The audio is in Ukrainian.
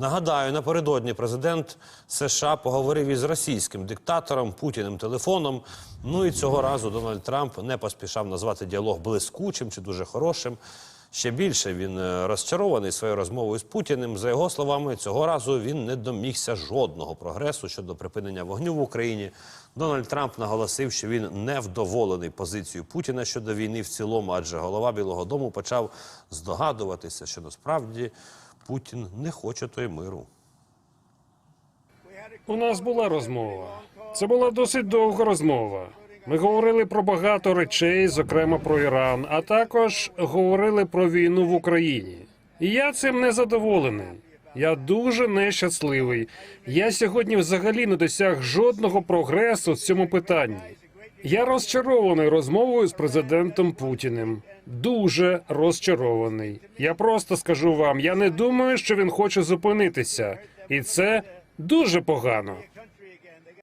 Нагадаю, напередодні президент США поговорив із російським диктатором Путіним телефоном. Ну і цього разу Дональд Трамп не поспішав назвати діалог блискучим чи дуже хорошим. Ще більше він е, розчарований своєю розмовою з Путіним. За його словами, цього разу він не домігся жодного прогресу щодо припинення вогню в Україні. Дональд Трамп наголосив, що він не вдоволений позицією Путіна щодо війни в цілому, адже голова Білого Дому почав здогадуватися, що насправді Путін не хоче той миру. У нас була розмова. Це була досить довга розмова. Ми говорили про багато речей, зокрема про Іран, а також говорили про війну в Україні. І я цим не задоволений. Я дуже нещасливий. Я сьогодні взагалі не досяг жодного прогресу в цьому питанні. Я розчарований розмовою з президентом Путіним. Дуже розчарований. Я просто скажу вам: я не думаю, що він хоче зупинитися, і це дуже погано.